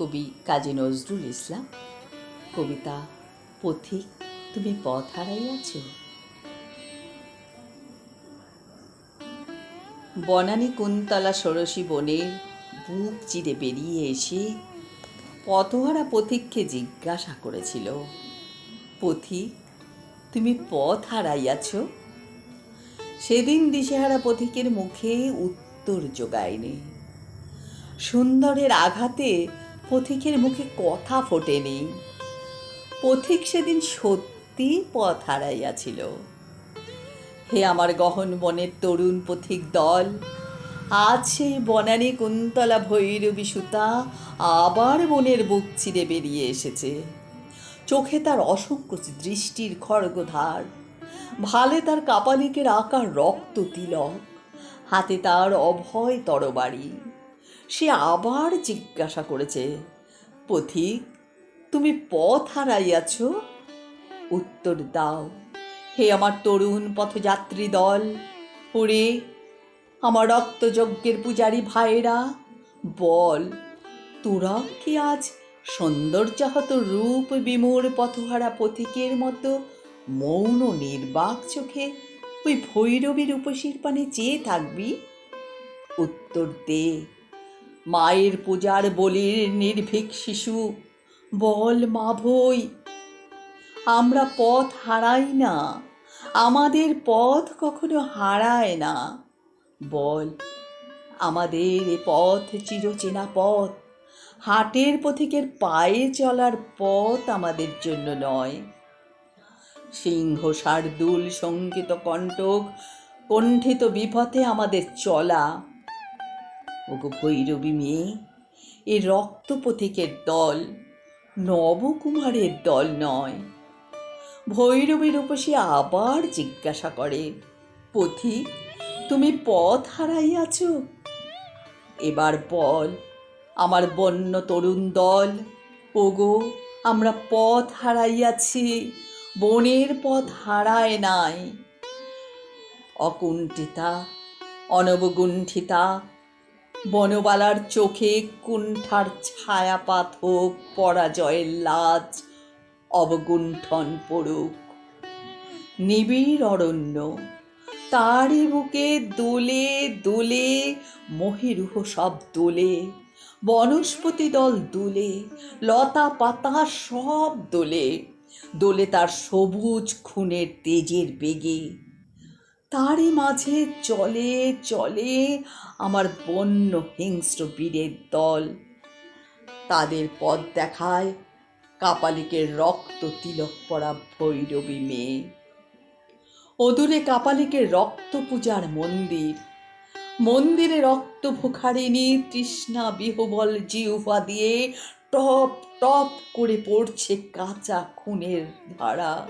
কবি কাজী নজরুল ইসলাম। কবিতা পথিক তুমি পথ হারাইয়াছ? বনানী কুন্তলা ষোড়শী বনের বুক চিরে বেরিয়ে এসে পথহারা পথিককে জিজ্ঞাসা করেছিল পথিক তুমি পথ হারাইয়াছ? সেদিন দিশেহারা পথিকের মুখে উত্তর জোগায়নি। সুন্দরের আঘাতে পথিকের মুখে কথা ফোটেনি। পথিক সেদিন সত্যি পথ হারাইয়াছিল। হে আমার গহন বনের তরুণ পথিক দল, আজ সেই বনানী কুন্তলা ভৈরবী সুতা আবার বনের বুক চিরে বেরিয়ে এসেছে। চোখে তার অসংখ্য দৃষ্টির খড়গধার, ভালে তার কাপালিকের আকার রক্ত তিলক, হাতে তার অভয় তরবারি। সে আবার জিজ্ঞাসা করেছে, পথিক, তুমি পথ হারাইয়াছ? উত্তর দাও। হে আমার তরুণ পথযাত্রী দল, ওরে, আমার রক্তযজ্ঞের পূজারী ভাইরা বল, তোরা কি আজ সৌন্দর্যাহত রূপ বিমূর পথহারা পথিকের মতো মৌন নির্বাক চোখে ওই ভৈরবী রূপসীর পানে চেয়ে থাকবি? উত্তর দে। মায়ের পূজার বলির নির্ভীক শিশু। বল মা ভই, আমরা পথ হারাই না, আমাদের পথ কখনো হারায় না। বল, আমাদের এ পথ চিরচেনা পথ, হাটের পথিকের পায়ে চলার পথ আমাদের জন্য নয়। সিংহ শার্দুল সংগীত কণ্টক, কণ্ঠিত বিপথে আমাদের চলা। ওগো ভৈরবী মেয়ে, এ রক্তপথিকের দল নবকুমারের দল নয়। ভৈরবী রূপসী আবার জিজ্ঞাসা করে পথিক তুমি পথ হারাইয়াছ? এবার বল, আমার বন্য তরুণ দল, ওগো, আমরা পথ হারাইয়াছি, বনের পথ হারায় নাই। অকুণ্ঠিতা, অনবগুণ্ঠিতা বনবালার চোখে কুণ্ঠার ছায়াপাত হোক পরাজয়ের লাজ অবগুণ্ঠন পড়ুক। নিবিড় অরণ্য, তারই বুকে দোলে দোলে, মহিরুহ সব দোলে, বনস্পতি দল দোলে, লতা পাতা সব দোলে দোলে তার সবুজ খুনের তেজের বেগে। তারই মাঝে চলে চলে আমার বন্য হিংস্র বীরের দল। তাদের পথ দেখায় কাপালিকের রক্ত তিলক পরা ভৈরবী মেয়ে। অদূরে কাপালিকের রক্ত পূজার মন্দির। মন্দিরে রক্ত ভুখারিণী তৃষ্ণা বিহবল জিউফা দিয়ে টপ টপ করে পড়ছে কাঁচা খুনের ধারা।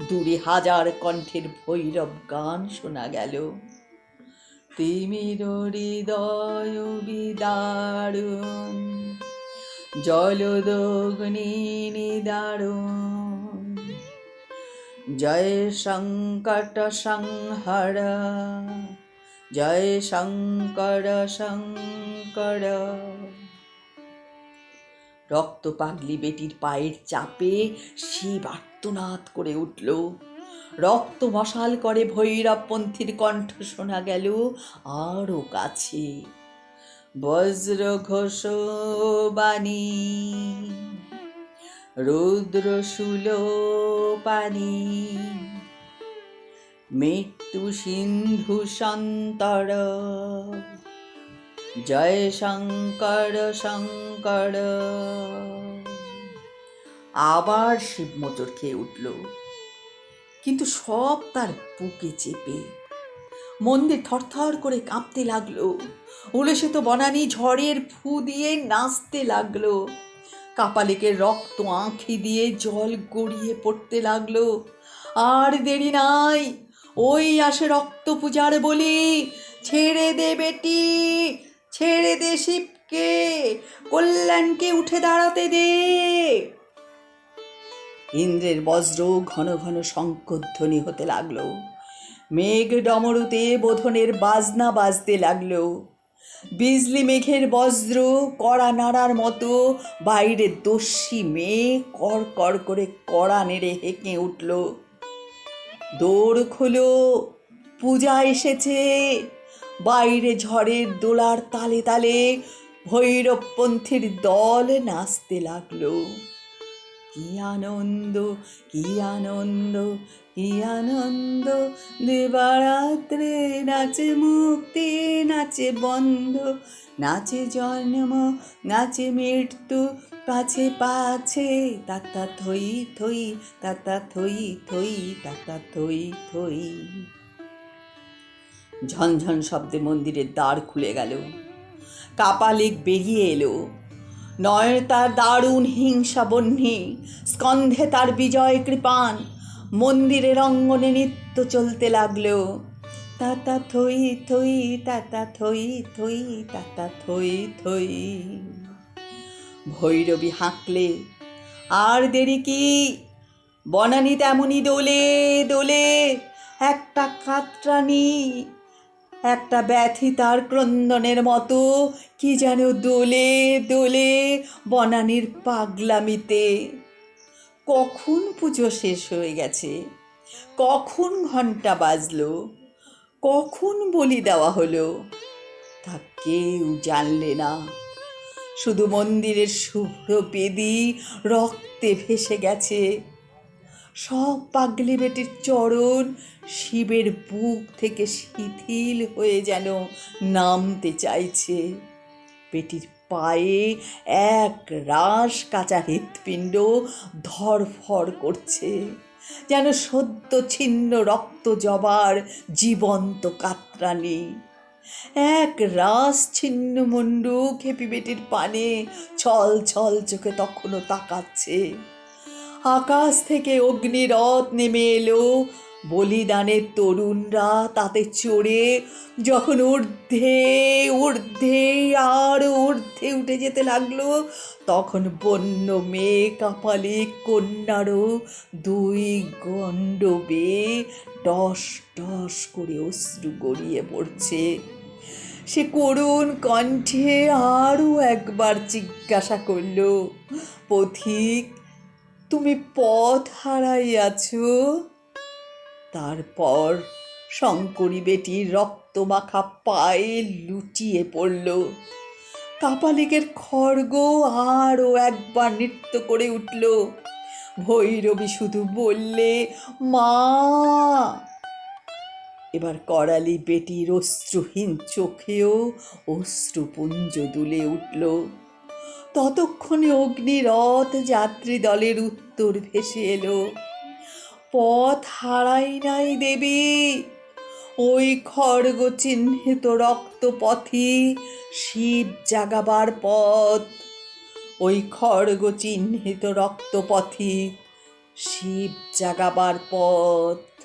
দূরে হাজার কণ্ঠের ভৈরব গান শোনা গেল। তিমির হৃদয় বিদারুণ, জলদগ্নি নিদারুণ, জয় সংকট সংহর, জয় শঙ্কর শঙ্কর। রক্ত পাগলি বেটির পায়ের চাপে শিব আর্তনাদ করে উঠল। রক্ত মশাল করে ভৈরবপন্থীর কণ্ঠ শোনা গেল আরও কাছে। বজ্র ঘোষ বাণী রুদ্র শুল পানি মৃত্যু সিন্ধু সন্তর জয় শঙ্কর শঙ্কর। আবার শিব মোচর খেয়ে উঠল। কিন্তু সব তার বুকে চেপে। মন্দির থরথর করে কাঁপতে লাগল। উলেসে তো বনানি ঝড়ের ফু দিয়ে নাচতে লাগল। কাপালিকের রক্ত আঁখি দিয়ে জল গড়িয়ে পড়তে লাগল। আর দেরি নাই, ওই আসে রক্ত পূজার বলি। ছেড়ে দে বেটি, ছেড়ে দে শিবকে, কল্যাণকে উঠে দাঁড়াতে দে। ইন্দ্রের বজ্র ঘন ঘন শঙ্কধ্বনি হতে লাগল। মেঘ ডমরুতে বোধনের বাজনা বাজতে লাগল। বিজলি মেঘের বজ্র, কড়া নাড়ার মতো বাইরে দস্যি মেয়ে কর করে কড়া নেড়ে হেঁকে উঠল। দৌড় খোলো, পূজা এসেছে। বাইরে ঝড়ের দোলার তালে তালে ভৈরবপন্থীর দল নাচতে লাগল। কি আনন্দ কি আনন্দ কি আনন্দ দেবারাত্রে নাচে মুক্তি, নাচে বন্ধ, নাচে জন্ম, নাচে মৃত্যু, পাছে পাছে, তাতা থই থই, তাতা থই থই, তাতা থই থই। ঝনঝন শব্দে মন্দিরের দ্বার খুলে গেল। কাপালিক বেরিয়ে এলো। নয় তার দারুণ হিংসা বহ্নি স্কন্ধে তার বিজয় কৃপান মন্দিরের অঙ্গনে নৃত্য চলতে লাগল। তাতা থই থই তাতা থই থই তাতা থই থই। ভৈরবী হাঁকলে, আর দেরি কি? বনানি তেমনি দোলে দোলে, একটা কাতরানি একটা ব্যথি তার ক্রন্দনের মতো, কি যেন দোলে দোলে বনানির পাগলামিতে। কখন পুজো শেষ হয়ে গেছে? কখন ঘণ্টা বাজলো? কখন বলি দেওয়া হলো? তা কেউ জানলে না। শুধু মন্দিরের শুভ্র বেদি রক্তে ভেসে গেছে। সব পাগলি বেটির চরণ শিবের বুক থেকে শিথিল হয়ে যেন নামতে চাইছে। বেটির পায়ে এক রাস কাঁচা হৃৎপিণ্ড ধরফর করছে, যেন সদ্য ছিন্ন রক্ত জবার জীবন্ত কাতরানি। এক রাস ছিন্ন মুন্ডু খেপি বেটির পানে ছল ছল চোখে তখনও তাকাচ্ছে। আকাশ থেকে অগ্নিরথ নেমে এলো। বলিদানের তরুণরা তাতে চড়ে, যখন ঊর্ধ্বে ঊর্ধ্বে, আর ঊর্ধ্বে উঠে যেতে লাগল, তখন বন্য মেয়ে, কাপালে, কন্যারও দুই গণ্ড বেয়ে টস টস করে অশ্রু গড়িয়ে পড়ছে। সে করুণ কণ্ঠে আরও একবার জিজ্ঞাসা করল, পথিক তুমি পথ হারাইয়াছ। তারপর শঙ্করী বেটির রক্তমাখা পায়ে লুটিয়ে পড়ল। কাপালিকের খড়গ আরও একবার নৃত্য করে উঠল। ভৈরবী শুধু বললে, মা! এবার করালি বেটির অশ্রুহীন চোখেও অশ্রুপুঞ্জ দুলে উঠল। ততক্ষণে অগ্নিরথ যাত্রী দলের উত্তর ভেসে এলো। পথ হারাই নাই দেবী। ওই খড়গ চিহ্নিত রক্তপথই শিব জাগাবার পথ। ওই খড়গ চিহ্নিত রক্তপথই শিব জাগাবার পথ।